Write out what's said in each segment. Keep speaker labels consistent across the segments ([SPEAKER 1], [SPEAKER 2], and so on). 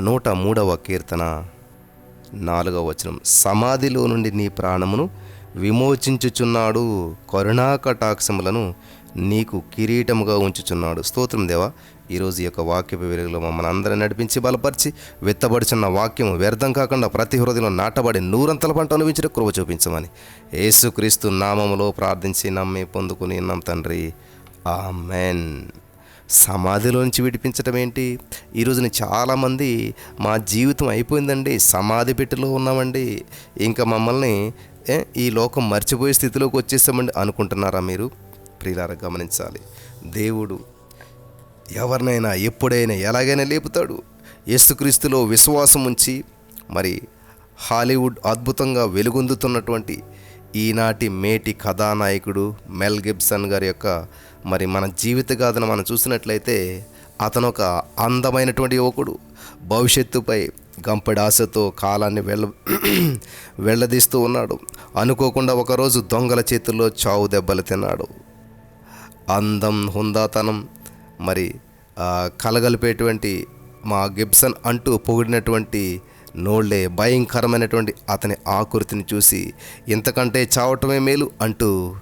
[SPEAKER 1] నూట మూడవ కీర్తన నాలుగవ వచనం. సమాధిలో నుండి నీ ప్రాణమును విమోచించుచున్నాడు కరుణాకటాక్షములను నీకు కిరీటముగా ఉంచుచున్నాడు. స్తోత్రం దేవా ఈరోజు ఈ యొక్క వాక్యపు వెలుగులో మమ్మల్ని అందరిని నడిపించి బలపరిచి వెత్తబడుచున్న వాక్యం వ్యర్థం కాకుండా ప్రతి హృదయంలో నాటబడి నూరంతల పంట అనుభవించిన కృప చూపించమని యేసుక్రీస్తు నామములో ప్రార్థించి నమ్మి పొందుకుని నమ్మ తండ్రి. ఆమెన్. సమాధిలో నుంచి విడిపించడం ఏంటి ఈ రోజున చాలామంది మా జీవితం అయిపోయిందండి సమాధి పెట్టెలో ఉన్నామండి. ఇంకా మమ్మల్ని ఈ లోకం మర్చిపోయే స్థితిలోకి వచ్చేసామండి అనుకుంటున్నారా మీరు? ప్రియులారా గమనించాలి. దేవుడు ఎవరినైనా ఎప్పుడైనా ఎలాగైనా లేపుతాడు. యేసుక్రీస్తులో విశ్వాసం ఉంచి మరి హాలీవుడ్ అద్భుతంగా వెలుగొందుతున్నటువంటి ఈనాటి మేటి కథానాయకుడు మెల్ గిబ్సన్ గారి యొక్క మరి మన జీవిత గాథను మనం చూసినట్లయితే అతను ఒక అందమైనటువంటి యువకుడు. భవిష్యత్తుపై గంపెడి ఆశతో కాలాన్ని వెళ్ళ వెళ్ళదీస్తూ ఉన్నాడు. అనుకోకుండా ఒకరోజు దొంగల చేతుల్లో చావు దెబ్బలు తిన్నాడు. అందం హుందాతనం మరి కలగలిపేటువంటి మా గిబ్సన్ అంటూ పొగిడినటువంటి నోళ్ళే భయంకరమైనటువంటి అతని ఆకృతిని చూసి ఇంతకంటే చావటమే మేలు అంటూ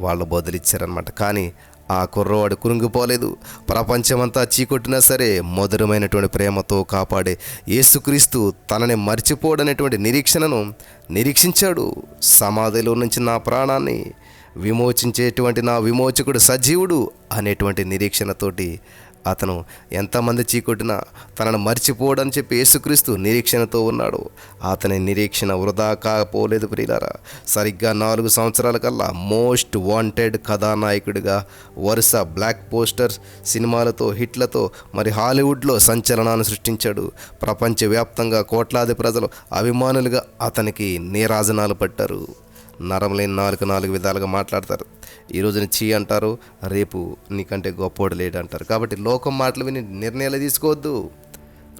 [SPEAKER 1] వాళ్ళు బదులిచ్చారనమాట కానీ ఆ కుర్రవాడు కురుంగిపోలేదు. ప్రపంచమంతా చీకొట్టినా సరే మధురమైనటువంటి ప్రేమతో కాపాడే యేసుక్రీస్తు తనని మర్చిపోడనేటువంటి నిరీక్షణను నిరీక్షించాడు. సమాధిలో నుంచి నా ప్రాణాన్ని విమోచించేటువంటి నా విమోచకుడు సజీవుడు అనేటువంటి నిరీక్షణతోటి అతను ఎంతమంది చీకొట్టినా తనను మర్చిపోడని చెప్పి యేసుక్రీస్తు నిరీక్షణతో ఉన్నాడు. అతని నిరీక్షణ వృధా కాకపోలేదు ప్రియులారా. సరిగ్గా నాలుగు సంవత్సరాల కల్లా మోస్ట్ వాంటెడ్ కథానాయకుడిగా వరుస బ్లాక్ పోస్టర్ సినిమాలతో హిట్లతో మరి హాలీవుడ్లో సంచలనాన్ని సృష్టించాడు. ప్రపంచవ్యాప్తంగా కోట్లాది ప్రజలు అభిమానులుగా అతనికి నీరాజనాలు పట్టారు. నరం లేని నాలుగు నాలుగు విధాలుగా మాట్లాడతారు. ఈరోజు చీ అంటారు రేపు నీకంటే గొప్పోడు లేడు అంటారు. కాబట్టి లోకం మాటలు విని నిర్ణయాలు తీసుకోవద్దు.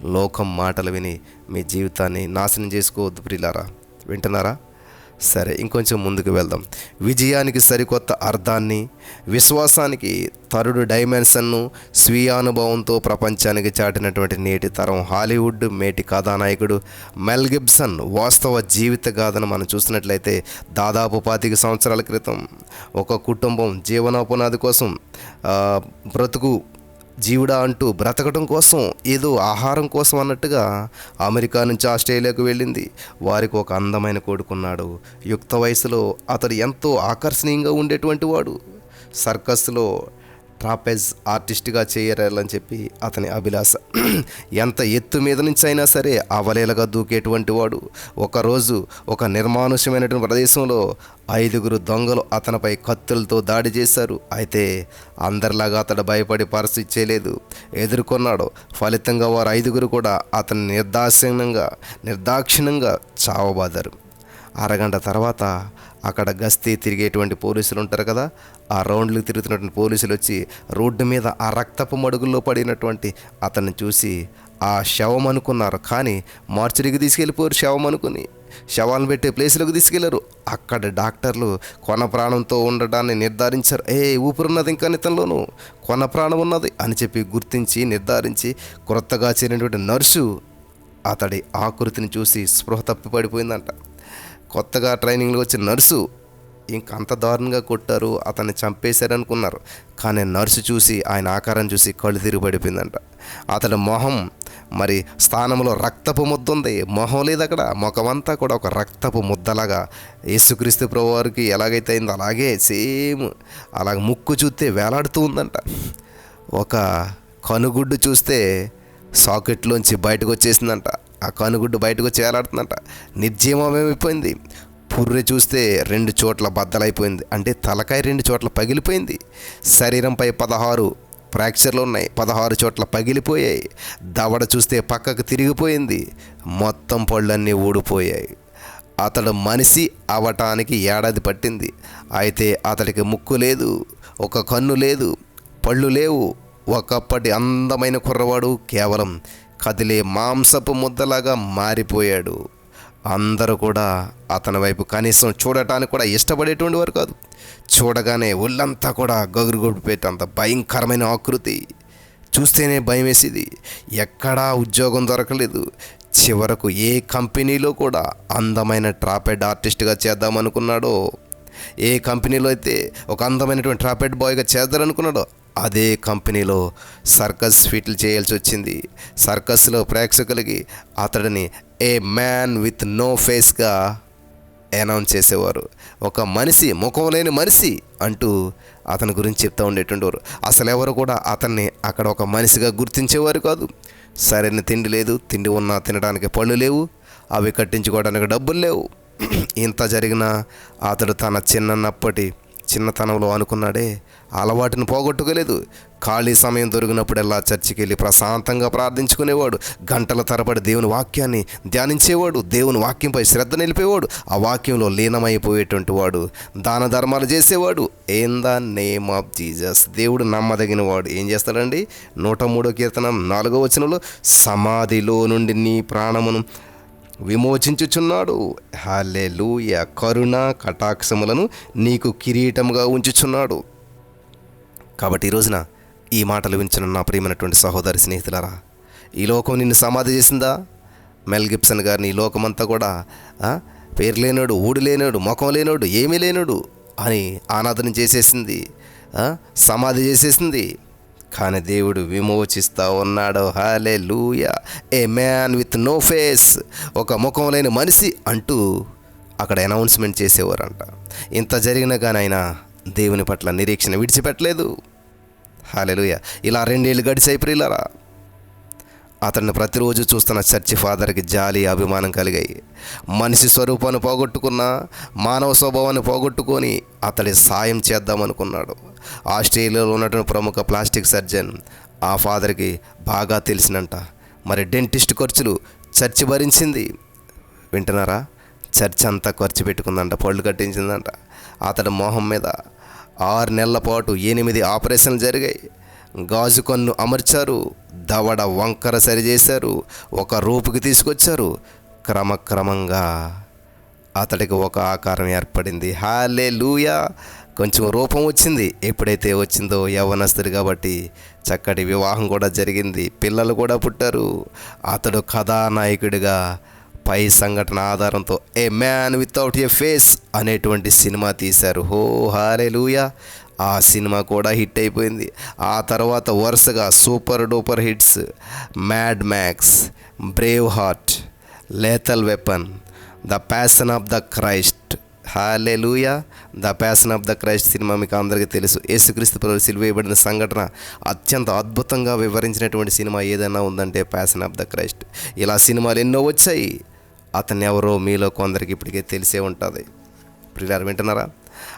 [SPEAKER 1] లోకం మాటలు విని మీ జీవితాన్ని నాశనం చేసుకోవద్దు ప్రిలారా వింటున్నారా? సరే ఇంకొంచెం ముందుకు వెళ్దాం. విజయానికి సరికొత్త అర్థాన్ని విశ్వాసానికి తరుడు డైమెన్షన్ను స్వీయానుభవంతో ప్రపంచానికి చాటినటువంటి నేటి తరం హాలీవుడ్ మేటి కథానాయకుడు మెల్ గిబ్సన్ వాస్తవ జీవిత గాథను మనం చూసినట్లయితే దాదాపు పాతిక సంవత్సరాల క్రితం ఒక కుటుంబం జీవనోపాధి కోసం బ్రతుకు జీవుడా అంటూ బ్రతకడం కోసం ఏదో ఆహారం కోసం అన్నట్టుగా అమెరికా నుంచి ఆస్ట్రేలియాకు వెళ్ళింది. వారికి ఒక అందమైన కొడుకున్నాడు. యుక్త వయసులో అతడు ఎంతో ఆకర్షణీయంగా ఉండేటువంటి వాడు. సర్కస్లో ట్రాపెజ్ ఆర్టిస్ట్గా చేయరాలని చెప్పి అతని అభిలాష. ఎంత ఎత్తు మీద నుంచి అయినా సరే అవలేలగా దూకేటువంటి వాడు. ఒకరోజు ఒక నిర్మానుష్యమైనటువంటి ప్రదేశంలో ఐదుగురు దొంగలు అతనిపై కత్తులతో దాడి చేశారు. అయితే అందరిలాగా అతడు భయపడి పరిస్థితి చేయలేదు. ఎదుర్కొన్నాడు. ఫలితంగా వారు ఐదుగురు కూడా అతన్ని నిర్దాక్షిణ్యంగా నిర్దాక్షిణ్యంగా చావబాదారు. అరగంట తర్వాత అక్కడ గస్తీ తిరిగేటువంటి పోలీసులు ఉంటారు కదా ఆ రౌండ్లు తిరుగుతున్నటువంటి పోలీసులు వచ్చి రోడ్డు మీద ఆ రక్తపు మడుగుల్లో పడినటువంటి అతన్ని చూసి ఆ శవం అనుకున్నారు. కానీ మార్చురికి తీసుకెళ్ళిపోరు శవం అనుకుని. శవాలను పెట్టే ప్లేస్లోకి తీసుకెళ్ళారు. అక్కడ డాక్టర్లు కొన ప్రాణంతో ఉండడాన్ని నిర్ధారించారు. ఏ ఊపిరున్నది ఇంకా నితంలోను కొన ప్రాణం ఉన్నది అని చెప్పి గుర్తించి నిర్ధారించి క్రొత్తగా చేరినటువంటి నర్సు అతడి ఆకృతిని చూసి స్పృహ తప్పి పడిపోయిందంట కొత్తగా ట్రైనింగ్లో వచ్చిన నర్సు ఇంకంత దారుణంగా కొట్టారు అతన్ని చంపేశారనుకున్నారు. కానీ నర్సు చూసి ఆయన ఆకారం చూసి కళ్ళు తిరిగి పడిపోయిందంట అతడి మొహం మరి స్థానంలో రక్తపు ముద్ద ఉంది మొహం లేదు అక్కడ ముఖమంతా కూడా ఒక రక్తపు ముద్దలాగా యేసుక్రీస్తు ప్రభు వారికి ఎలాగైతే అయిందో అలాగే సేమ్ అలాగ ముక్కు చూస్తే వేలాడుతూ ఉందంట. ఒక కనుగుడ్డు చూస్తే సాకెట్లోంచి బయటకు వచ్చేసిందంట. ఆ కనుగుడ్డు బయటకు వచ్చి వేలాడుతుందంట. నిర్జీవమైపోయింది పుర్రె చూస్తే రెండు చోట్ల బద్దలైపోయింది. అంటే తలకాయ రెండు చోట్ల పగిలిపోయింది. శరీరంపై పదహారు ఫ్రాక్చర్లు ఉన్నాయి. పదహారు చోట్ల పగిలిపోయాయి. దవడ చూస్తే పక్కకు తిరిగిపోయింది. మొత్తం పళ్ళన్నీ ఊడిపోయాయి. అతడు మనిషి అవటానికి ఏడాది పట్టింది. అయితే అతడికి ముక్కు లేదు ఒక కన్ను లేదు పళ్ళు లేవు. ఒకప్పటి అందమైన కుర్రవాడు కేవలం కదిలే మాంసపు ముద్దలాగా మారిపోయాడు. అందరూ కూడా అతని వైపు కనీసం చూడటానికి కూడా ఇష్టపడేటువంటి వారు కాదు. చూడగానే ఒళ్ళంతా కూడా గగురు పెట్టేంత భయంకరమైన ఆకృతి. చూస్తేనే భయం వేసేది ఎక్కడా ఉద్యోగం దొరకలేదు. చివరకు ఏ కంపెనీలో కూడా అందమైన ట్రాపెడ్ ఆర్టిస్ట్గా చేద్దామనుకున్నాడో ఏ కంపెనీలో అయితే ఒక అందమైనటువంటి ట్రాపెడ్ బాయ్గా చేద్దారనుకున్నాడో అదే కంపెనీలో సర్కస్ ఫీట్లు చేయాల్సి వచ్చింది. సర్కస్లో ప్రేక్షకులకి అతడిని ఏ మ్యాన్ విత్ నో ఫేస్గా అనౌన్స్ చేసేవారు. ఒక మనిషి ముఖం లేని మనిషి అంటూ అతని గురించి చెప్తూ ఉండేటుండేవారు. అసలు ఎవరు కూడా అతన్ని అక్కడ ఒక మనిషిగా గుర్తించేవారు కాదు. సరైన తిండి లేదు తిండి ఉన్నా తినడానికి పళ్ళు లేవు అవి కట్టించుకోవడానికి డబ్బులు లేవు. ఇంత జరిగినా అతడు తన చిన్నప్పటి చిన్నతనంలో అనుకున్నాడే అలవాటును పోగొట్టుకోలేదు. ఖాళీ సమయం దొరికినప్పుడల్లా చర్చికి వెళ్ళి ప్రశాంతంగా ప్రార్థించుకునేవాడు. గంటల తరబడి దేవుని వాక్యాన్ని ధ్యానించేవాడు. దేవుని వాక్యంపై శ్రద్ధ నిలిపేవాడు. ఆ వాక్యంలో లీనమైపోయేటువంటి వాడు. దాన ధర్మాలు చేసేవాడు. ఏం ద నేమ్ ఆఫ్ జీజస్ దేవుడు నమ్మదగిన వాడు ఏం చేస్తాడండి? నూట మూడో కీర్తనం నాలుగో వచనంలో సమాధిలో నుండి నీ ప్రాణమును విమోచించుచున్నాడు. హాలెలూయ. కరుణ కటాక్షములను నీకు కిరీటముగా ఉంచుచున్నాడు. కాబట్టి ఈ రోజున ఈ మాటలు వించిన నా ప్రియమైనటువంటి సహోదరి స్నేహితులారా ఈ లోకం నిన్ను సమాధి చేసిందా? మెల్ గిప్సన్ గారిని ఈ లోకమంతా కూడా పేరు లేనోడు ఊడు లేనోడు ముఖం లేనోడు ఏమీ లేనోడు అని ఆనాదన చేసేసింది సమాధి చేసేసింది. కానీ దేవుడు విమోచిస్తూ ఉన్నాడు. Hallelujah a man with no face ఒక ముఖం లేని మనిషి అంటూ అక్కడ అనౌన్స్మెంట్ చేసేవారంట. ఇంత జరిగినా కానీ ఆయన దేవుని పట్ల నిరీక్షణ విడిచిపెట్టలేదు. హాలెలుయ ఇలా రెండేళ్ళు గడిచాయి ప్రియులారా. అతన్ని ప్రతిరోజు చూస్తున్న చర్చి ఫాదర్కి జాలి అభిమానం కలిగాయి. మనిషి స్వరూపాన్ని పోగొట్టుకున్న మానవ స్వభావాన్ని పోగొట్టుకొని అతడి సాయం చేద్దామనుకున్నాడు. ఆస్ట్రేలియాలో ఉన్నటువంటి ప్రముఖ ప్లాస్టిక్ సర్జన్ ఆ ఫాదర్కి బాగా తెలిసినంట. మరి డెంటిస్ట్ ఖర్చులు చర్చి భరించింది. వింటున్నారా? చర్చ్ అంతా ఖర్చు పెట్టుకుందంట పళ్ళు కట్టించిందంట. అతడి మొహం మీద ఆరు నెలల పాటు ఎనిమిది ఆపరేషన్లు జరిగాయి. గాజు కన్ను అమర్చారు దవడ వంకర సరిచేశారు ఒక రూపుకి తీసుకొచ్చారు. క్రమక్రమంగా అతడికి ఒక ఆకారం ఏర్పడింది. హాలే లూయా కొంచెం రూపం వచ్చింది. ఎప్పుడైతే వచ్చిందో యవనస్తుడు కాబట్టి చక్కటి వివాహం కూడా జరిగింది. పిల్లలు కూడా పుట్టారు. అతడు కథానాయకుడిగా పై సంఘటన ఆధారంతో a man without a face అనేటువంటి సినిమా తీశారు. హో హాలే లూయా ఆ సినిమా కూడా హిట్ అయిపోయింది. ఆ తర్వాత వరుసగా super duper hits Mad Max Braveheart lethal weapon the passion of the Christ hallelujah the passion of the Christ cinema మీకు అందరికీ తెలుసు. యేసుక్రీస్తు ప్రభు సిలువేయబడిన సంఘటన అత్యంత అద్భుతంగా వివరించినటువంటి సినిమా ఏదైనా ఉందంటే ప్యాషన్ ఆఫ్ ద క్రైస్ట్ ఇలా సినిమాలు ఎన్నో వచ్చాయి. అతన్ని ఎవరో మీలో కొందరికి ఇప్పటికే తెలిసే ఉంటుంది. ప్రియారు వింటున్నారా?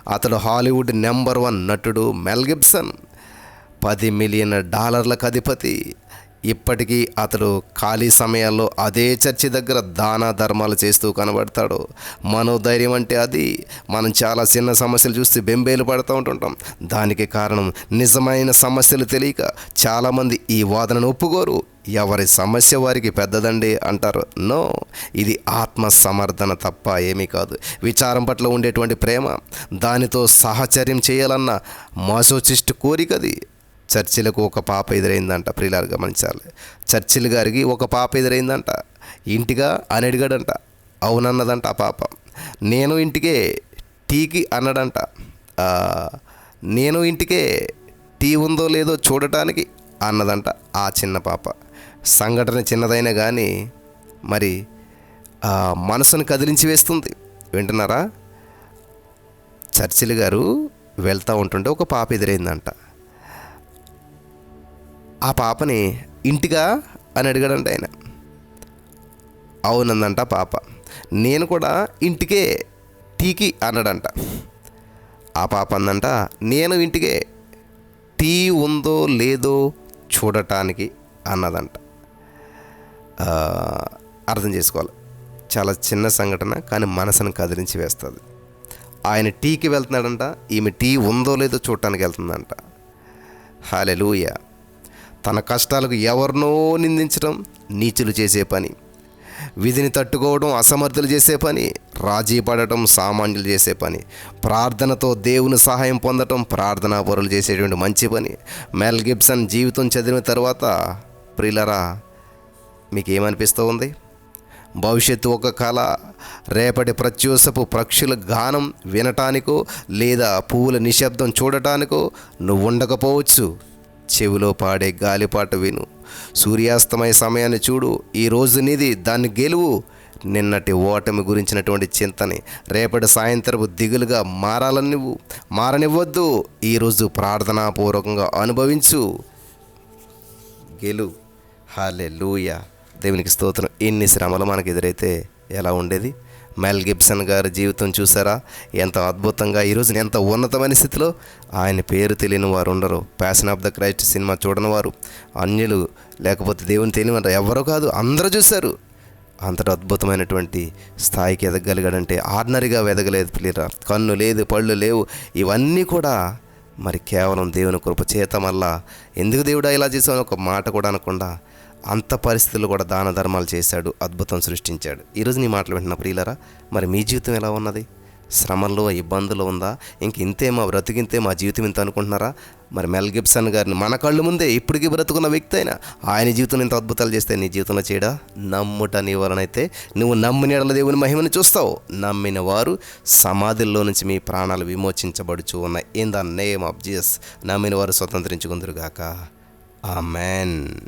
[SPEAKER 1] అతడు హాలీవుడ్ నెంబర్ వన్ నటుడు మెల్ గిబ్సన్. పది మిలియన్ డాలర్లకు అధిపతి. ఇప్పటికీ అతడు ఖాళీ సమయాల్లో అదే చర్చి దగ్గర దాన ధర్మాలు చేస్తూ కనబడతాడు. మనోధైర్యం అంటే అది. మనం చాలా చిన్న సమస్యలు చూస్తే బెంబేలు పడుతూ ఉంటుంటాం. దానికి కారణం నిజమైన సమస్యలు తెలియక చాలామంది ఈ వాదనను ఒప్పుకోరు. ఎవరి సమస్య వారికి పెద్దదండి అంటారు. నో ఇది ఆత్మ సమర్థన తప్ప ఏమీ కాదు. విచారం పట్ల ఉండేటువంటి ప్రేమ దానితో సహచర్యం చేయాలన్న మాసోచిస్ట్ కోరికది. చర్చిలకు ఒక పాప ఎదురైందంట. ప్రియులారు గమనించాలి. చర్చిల్ గారికి ఒక పాప ఎదురైందంట. ఇంటిగా అని అడిగాడంట అవునన్నదంట ఆ పాప. నేను ఇంటికే టీకి అన్నాడంట. నేను ఇంటికే టీ ఉందో లేదో చూడటానికి అన్నదంట ఆ చిన్న పాప. సంఘటన చిన్నదైనా కానీ మరి మనసును కదిలించి వేస్తుంది. వింటున్నారా? చర్చిల్ గారు వెళ్తూ ఉంటుంటే ఒక పాప ఎదురైందంట. ఆ పాపని ఇంటిగా అని అడిగాడంట ఆయన. అవునందంట పాప. నేను కూడా ఇంటికే టీకి అన్నాడంట. ఆ పాప అందంట నేను ఇంటికే టీ ఉందో లేదో చూడటానికి అన్నదంట. అర్థం చేసుకోవాలి. చాలా చిన్న సంఘటన కానీ మనసును కదిలించి వేస్తుంది. ఆయన టీకి వెళ్తున్నాడంట ఈమె టీ ఉందో లేదో చూడటానికి వెళ్తుందంట. హాలెలూయా తన కష్టాలకు ఎవరినో నిందించడం నీచులు చేసే పని. విధిని తట్టుకోవడం అసమర్థులు చేసే పని రాజీ పడటం సామాన్యులు చేసే పని ప్రార్థనతో దేవుని సహాయం పొందటం ప్రార్థనా పరులు చేసేటువంటి మంచి పని. మెల్ గిబ్సన్ జీవితం చదివిన తర్వాత ప్రిలరా మీకు ఏమనిపిస్తూ ఉంది? భవిష్యత్తు ఒక కళ రేపటి ప్రత్యూసపు పక్షుల గానం వినటానికో లేదా పువ్వుల నిశ్శబ్దం చూడటానికో నువ్వు ఉండకపోవచ్చు చెవిలో పాడే గాలిపాట విను. సూర్యాస్తమయ సమయాన్ని చూడు. ఈ రోజు నీది దాన్ని గెలువు. నిన్నటి ఓటమి గురించినటువంటి చింతని. రేపటి సాయంత్రపు దిగులుగా మారాలని నువ్వు మారనివ్వద్దు ఈరోజు ప్రార్థనాపూర్వకంగా అనుభవించు. గెలు. హాలే లూయ దేవునికి స్తోత్రం. ఇన్ని శ్రమలు మనకు ఎదురైతే ఎలా ఉండేది? మెల్ గిబ్సన్ గారి జీవితం చూసారా? ఎంత అద్భుతంగా ఈరోజు ఎంత ఉన్నతమైన స్థితిలో ఆయన పేరు తెలియని వారు ఉండరు. Passion of the Christ cinema చూడని వారు అన్యులు లేకపోతే దేవుని తెలియని వారు ఎవరో కాదు అందరూ చూశారు. అంతటి అద్భుతమైనటువంటి స్థాయికి ఎదగలిగాడంటే ఆర్డినరీగా ఎదగలేదు పిల్లరా కన్ను లేదు పళ్ళు లేవు ఇవన్నీ కూడా మరి కేవలం దేవుని కృప చేత మళ్ళా ఎందుకు దేవుడా ఇలా చేసావు ఒక మాట కూడా అనకుండా అంత పరిస్థితుల్లో కూడా దాన ధర్మాలు చేశాడు అద్భుతం సృష్టించాడు. ఈరోజు నీ మాటలు వింటున్న ప్రియులరా మరి మీ జీవితం ఎలా ఉన్నది? శ్రమల్లో ఇబ్బందులు ఉందా? ఇంక ఇంతే మా బ్రతికింతే మా జీవితం ఇంత అనుకుంటున్నారా? మరి మెల్ గిబ్సన్ గారిని మన కళ్ళు ముందే ఇప్పటికీ బ్రతుకున్న వ్యక్తి అయినా ఆయన జీవితంలో ఇంత అద్భుతాలు చేస్తే నీ జీవితంలో చేయడా నమ్ముట నీ వలనైతే నువ్వు నమ్మిన దేవుని మహిమను చూస్తావు. నమ్మిన వారు సమాధుల్లో నుంచి మీ ప్రాణాలు విమోచించబడుచు ఉన్నాయి. In the name of Jesus నమ్మిన వారు స్వతంత్రించుకుందరుగాక ఆ మ్యాన్